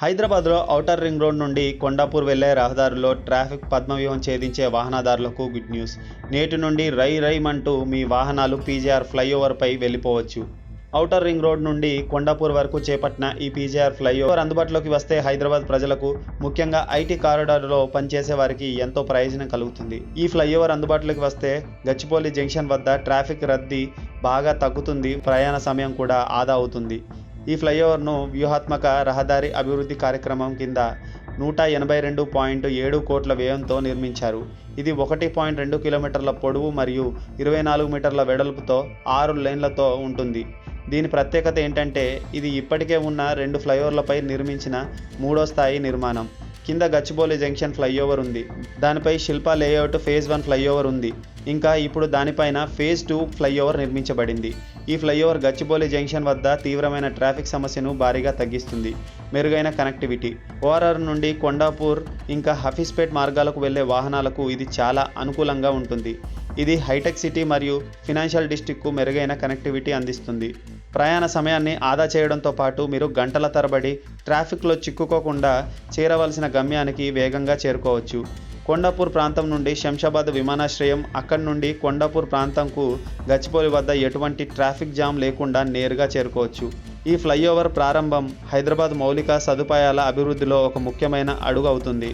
హైదరాబాద్లో outer ring road నుండి కొండాపూర్ వెళ్ళే రహదారిలో ట్రాఫిక్ పద్మవ్యూహం ఛేదించే వాహనదారులకు గుడ్ న్యూస్. నేటి నుండి రై రైమంటూ మీ వాహనాలు పీజీఆర్ ఫ్లైఓవర్పై వెళ్ళిపోవచ్చు. ఔటర్ రింగ్ రోడ్ నుండి కొండాపూర్ వరకు చేపట్టిన ఈ పీజీఆర్ ఫ్లైఓవర్ అందుబాటులోకి వస్తే హైదరాబాద్ ప్రజలకు ముఖ్యంగా ఐటీ కారిడార్లో పనిచేసే వారికి ఎంతో ప్రయోజనం కలుగుతుంది. ఈ ఫ్లైఓవర్ అందుబాటులోకి వస్తే గచ్చిపోలి జంక్షన్ వద్ద ట్రాఫిక్ రద్దీ బాగా తగ్గుతుంది. ప్రయాణ సమయం కూడా ఆదా అవుతుంది. ఈ ఫ్లైఓవర్ను వ్యూహాత్మక రహదారి అభివృద్ధి కార్యక్రమం కింద నూట ఎనభై రెండు పాయింట్ ఏడు కోట్ల వ్యయంతో నిర్మించారు. ఇది ఒకటి పాయింట్ రెండు కిలోమీటర్ల పొడవు మరియు ఇరవై నాలుగు మీటర్ల వెడల్పుతో ఆరు లేన్లతో ఉంటుంది. దీని ప్రత్యేకత ఏంటంటే ఇది ఇప్పటికే ఉన్న రెండు ఫ్లైఓవర్లపై నిర్మించిన మూడో స్థాయి నిర్మాణం. కింద గచ్చిబౌలి జంక్షన్ ఫ్లైఓవర్ ఉంది. దానిపై Shilpa layout phase one flyover ఉంది. ఇంకా ఇప్పుడు దానిపైన ఫేజ్ టూ ఫ్లైఓవర్ నిర్మించబడింది. ఈ ఫ్లైఓవర్ గచ్చిబౌలి జంక్షన్ వద్ద తీవ్రమైన ట్రాఫిక్ సమస్యను భారీగా తగ్గిస్తుంది. మెరుగైన కనెక్టివిటీ. ఓఆర్ఆర్ నుండి కొండాపూర్ ఇంకా హఫీస్పేట్ మార్గాలకు వెళ్ళే వాహనాలకు ఇది చాలా అనుకూలంగా ఉంటుంది. ఇది హైటెక్ సిటీ మరియు ఫినాన్షియల్ డిస్టిక్కు మెరుగైన కనెక్టివిటీ అందిస్తుంది. ప్రయాణ సమయాన్ని ఆదా చేయడంతో పాటు మీరు గంటల తరబడి ట్రాఫిక్లో చిక్కుకోకుండా చేరవలసిన గమ్యానికి వేగంగా చేరుకోవచ్చు. కొండాపూర్ ప్రాంతం నుండి శంషాబాద్ విమానాశ్రయం అక్కడి నుండి కొండాపూర్ ప్రాంతంకు గచ్చిపోలి వద్ద ఎటువంటి ట్రాఫిక్ జామ్ లేకుండా నేరుగా చేరుకోవచ్చు. ఈ ఫ్లైఓవర్ ప్రారంభం హైదరాబాద్ మౌలిక సదుపాయాల అభివృద్ధిలో ఒక ముఖ్యమైన అడుగు అవుతుంది.